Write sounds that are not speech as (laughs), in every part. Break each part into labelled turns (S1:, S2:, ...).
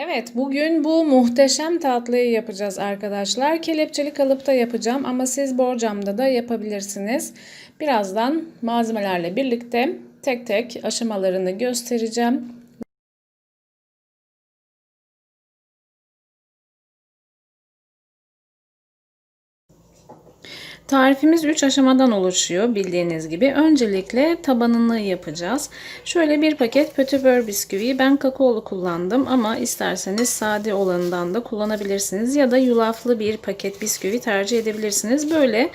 S1: Evet, bugün bu muhteşem tatlıyı yapacağız arkadaşlar. Kelepçeli kalıpta yapacağım ama siz borcamda da yapabilirsiniz. Birazdan malzemelerle birlikte tek tek aşamalarını göstereceğim. Tarifimiz 3 aşamadan oluşuyor bildiğiniz gibi. Öncelikle tabanını yapacağız. Şöyle bir paket pötibör bisküviyi ben kakaolu kullandım ama isterseniz sade olanından da kullanabilirsiniz. Ya da yulaflı bir paket bisküvi tercih edebilirsiniz. Böyle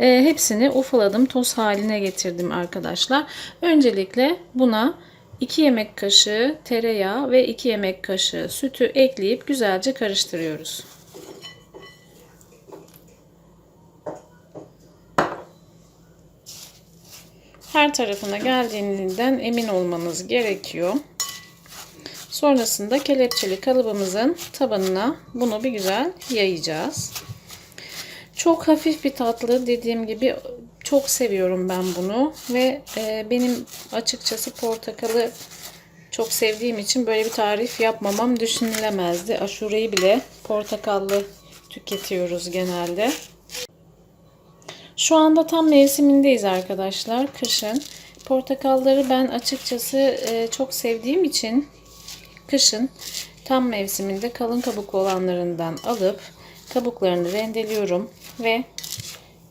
S1: e, hepsini ufaladım toz haline getirdim arkadaşlar. Öncelikle buna 2 yemek kaşığı tereyağı ve 2 yemek kaşığı sütü ekleyip güzelce karıştırıyoruz. Her tarafına geldiğinden emin olmanız gerekiyor. Sonrasında kelepçeli kalıbımızın tabanına bunu bir güzel yayacağız. Çok hafif bir tatlı dediğim gibi çok seviyorum ben bunu ve e, benim açıkçası portakalı çok sevdiğim için böyle bir tarif yapmamam düşünülemezdi. Aşureyi bile portakallı tüketiyoruz genelde. Şu anda tam mevsimindeyiz arkadaşlar. Kışın. Portakalları ben açıkçası e, çok sevdiğim için kışın tam mevsiminde kalın kabuklu olanlarından alıp kabuklarını rendeliyorum ve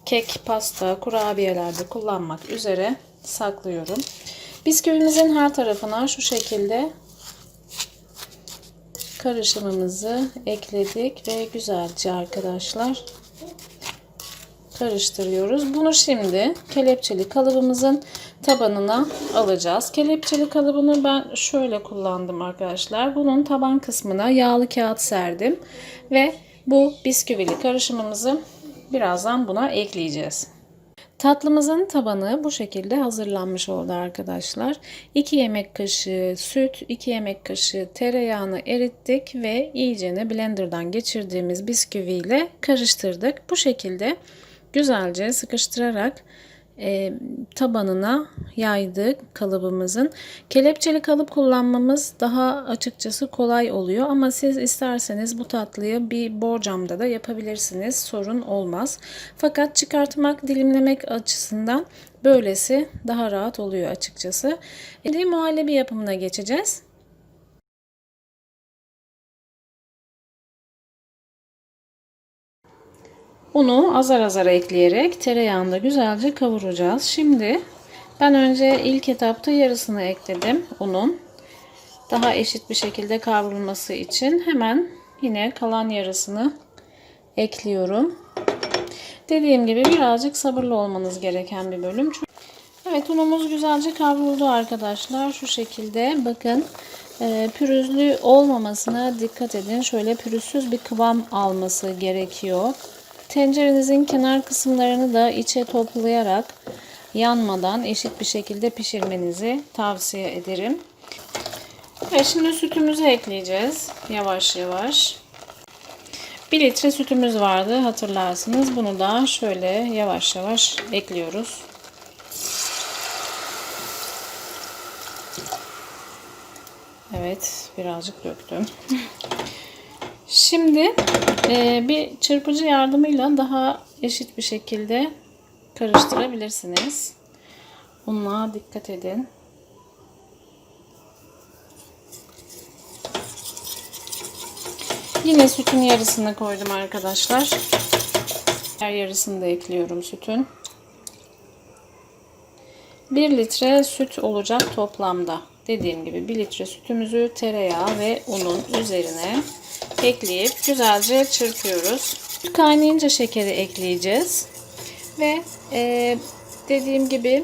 S1: kek, pasta, kurabiyelerde kullanmak üzere saklıyorum. Bisküvimizin her tarafına şu şekilde karışımımızı ekledik ve güzelce arkadaşlar karıştırıyoruz. Bunu şimdi kelepçeli kalıbımızın tabanına alacağız. Kelepçeli kalıbını ben şöyle kullandım arkadaşlar. Bunun taban kısmına yağlı kağıt serdim ve bu bisküvili karışımımızı birazdan buna ekleyeceğiz. Tatlımızın tabanı bu şekilde hazırlanmış oldu arkadaşlar. 2 yemek kaşığı süt, 2 yemek kaşığı tereyağını erittik ve iyicene blenderdan geçirdiğimiz bisküviyle karıştırdık. Bu şekilde güzelce sıkıştırarak e, tabanına yaydık kalıbımızın. Kelepçeli kalıp kullanmamız daha açıkçası kolay oluyor ama siz isterseniz bu tatlıyı bir borcamda da yapabilirsiniz. Sorun olmaz. Fakat çıkartmak, dilimlemek açısından böylesi daha rahat oluyor açıkçası. Şimdi muhallebi yapımına geçeceğiz. Unu azar azar ekleyerek tereyağında güzelce kavuracağız. Şimdi ben önce ilk etapta yarısını ekledim unun. Daha eşit bir şekilde kavrulması için hemen yine kalan yarısını ekliyorum. Dediğim gibi birazcık sabırlı olmanız gereken bir bölüm. Evet unumuz güzelce kavruldu arkadaşlar. Şu şekilde bakın e, pürüzlü olmamasına dikkat edin. Şöyle pürüzsüz bir kıvam alması gerekiyor. Tencerenizin kenar kısımlarını da içe toplayarak yanmadan eşit bir şekilde pişirmenizi tavsiye ederim. Ve şimdi sütümüzü ekleyeceğiz yavaş yavaş. 1 litre sütümüz vardı hatırlarsınız. Bunu da şöyle yavaş yavaş ekliyoruz. Evet birazcık döktüm. (laughs) Şimdi e, bir çırpıcı yardımıyla daha eşit bir şekilde karıştırabilirsiniz. Bununla dikkat edin. Yine sütün yarısını koydum arkadaşlar. Diğer yarısını da ekliyorum sütün. 1 litre süt olacak toplamda. Dediğim gibi 1 litre sütümüzü tereyağı ve unun üzerine ekleyip güzelce çırpıyoruz. Kaynayınca şekeri ekleyeceğiz. Ve e, dediğim gibi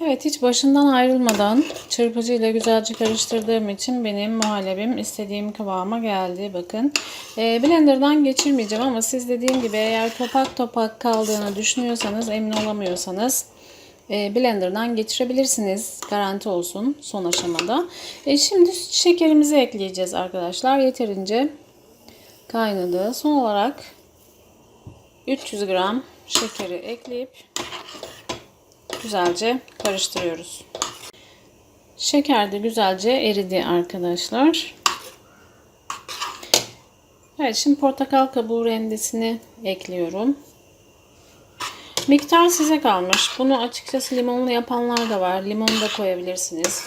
S1: evet hiç başından ayrılmadan çırpıcı ile güzelce karıştırdığım için benim muhallebim istediğim kıvama geldi. Bakın e, blenderdan geçirmeyeceğim ama siz dediğim gibi eğer topak topak kaldığını düşünüyorsanız emin olamıyorsanız blenderdan geçirebilirsiniz. Garanti olsun son aşamada. E, şimdi şekerimizi ekleyeceğiz arkadaşlar. Yeterince kaynadı. Son olarak 300 gram şekeri ekleyip güzelce karıştırıyoruz. Şeker de güzelce eridi arkadaşlar. Evet şimdi portakal kabuğu rendesini ekliyorum. Miktar size kalmış. Bunu açıkçası limonlu yapanlar da var. Limon da koyabilirsiniz.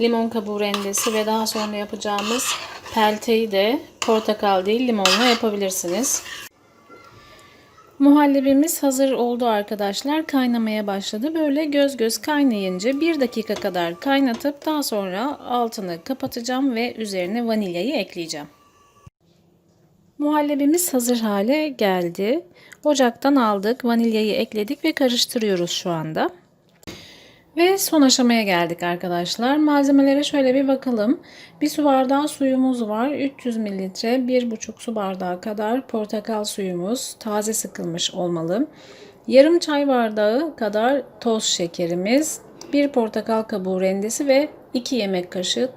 S1: Limon kabuğu rendesi ve daha sonra yapacağımız pelteyi de portakal değil limonla yapabilirsiniz. Muhallebimiz hazır oldu arkadaşlar. Kaynamaya başladı. Böyle göz göz kaynayınca 1 dakika kadar kaynatıp daha sonra altını kapatacağım ve üzerine vanilyayı ekleyeceğim. Muhallebimiz hazır hale geldi. Ocaktan aldık, vanilyayı ekledik ve karıştırıyoruz şu anda. Ve son aşamaya geldik arkadaşlar. Malzemelere şöyle bir bakalım. Bir su bardağı suyumuz var. 300 mililitre, 1,5 su bardağı kadar portakal suyumuz. Taze sıkılmış olmalı. Yarım çay bardağı kadar toz şekerimiz. Bir portakal kabuğu rendesi ve 2 yemek kaşığı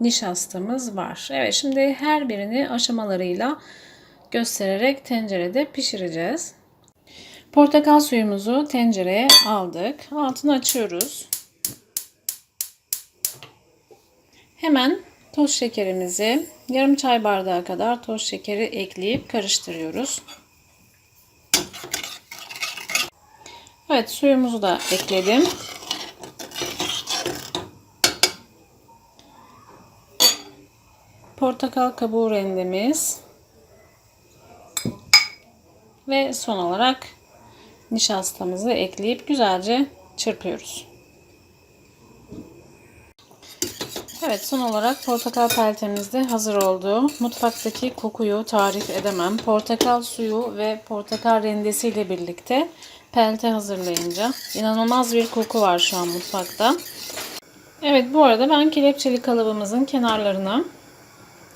S1: nişastamız var. Evet şimdi her birini aşamalarıyla göstererek tencerede pişireceğiz. Portakal suyumuzu tencereye aldık. Altını açıyoruz. Hemen toz şekerimizi yarım çay bardağı kadar toz şekeri ekleyip karıştırıyoruz. Evet suyumuzu da ekledim. Portakal kabuğu rendemiz ve son olarak nişastamızı ekleyip güzelce çırpıyoruz. Evet son olarak portakal peltemiz de hazır oldu. Mutfaktaki kokuyu tarif edemem. Portakal suyu ve portakal rendesi ile birlikte pelte hazırlayınca inanılmaz bir koku var şu an mutfakta. Evet bu arada ben kelepçeli kalıbımızın kenarlarına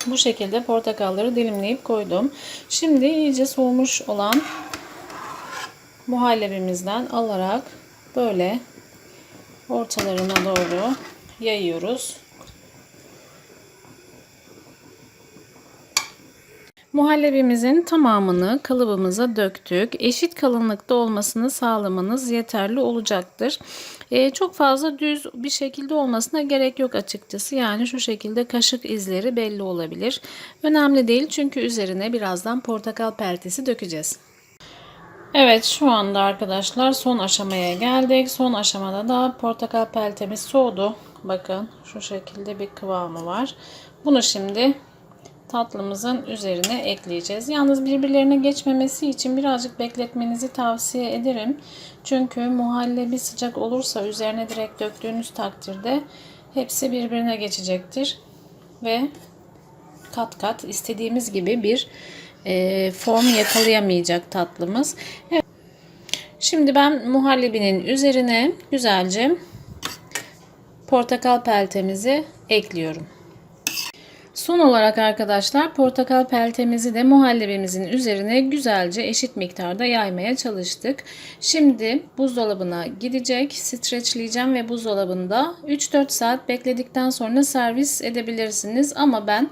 S1: bu şekilde portakalları dilimleyip koydum. Şimdi iyice soğumuş olan muhallebimizden alarak böyle ortalarına doğru yayıyoruz. Muhallebimizin tamamını kalıbımıza döktük. Eşit kalınlıkta olmasını sağlamanız yeterli olacaktır. Ee, çok fazla düz bir şekilde olmasına gerek yok açıkçası. Yani şu şekilde kaşık izleri belli olabilir. Önemli değil çünkü üzerine birazdan portakal peltesi dökeceğiz. Evet şu anda arkadaşlar son aşamaya geldik. Son aşamada da portakal peltemiz soğudu. Bakın şu şekilde bir kıvamı var. Bunu şimdi tatlımızın üzerine ekleyeceğiz. Yalnız birbirlerine geçmemesi için birazcık bekletmenizi tavsiye ederim. Çünkü muhallebi sıcak olursa üzerine direkt döktüğünüz takdirde hepsi birbirine geçecektir. Ve kat kat istediğimiz gibi bir e, form yakalayamayacak tatlımız. Evet. Şimdi ben muhallebinin üzerine güzelce portakal peltemizi ekliyorum. Son olarak arkadaşlar portakal peltemizi de muhallebimizin üzerine güzelce eşit miktarda yaymaya çalıştık. Şimdi buzdolabına gidecek, streçleyeceğim ve buzdolabında 3-4 saat bekledikten sonra servis edebilirsiniz. Ama ben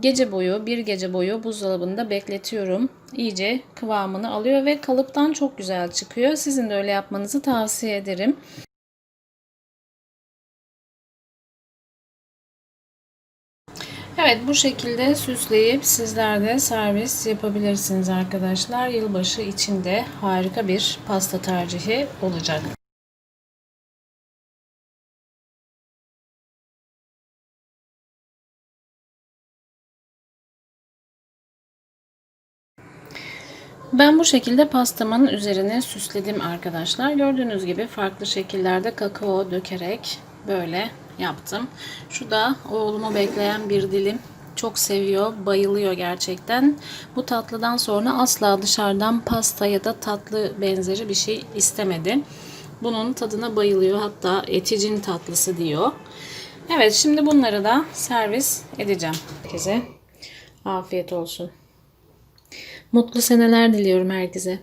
S1: gece boyu, bir gece boyu buzdolabında bekletiyorum. İyice kıvamını alıyor ve kalıptan çok güzel çıkıyor. Sizin de öyle yapmanızı tavsiye ederim. Evet bu şekilde süsleyip sizler de servis yapabilirsiniz arkadaşlar. Yılbaşı içinde harika bir pasta tercihi olacak. Ben bu şekilde pastamın üzerine süsledim arkadaşlar. Gördüğünüz gibi farklı şekillerde kakao dökerek böyle yaptım. Şu da oğlumu bekleyen bir dilim. Çok seviyor, bayılıyor gerçekten. Bu tatlıdan sonra asla dışarıdan pasta ya da tatlı benzeri bir şey istemedi. Bunun tadına bayılıyor. Hatta eticin tatlısı diyor. Evet şimdi bunları da servis edeceğim. Herkese afiyet olsun. Mutlu seneler diliyorum herkese.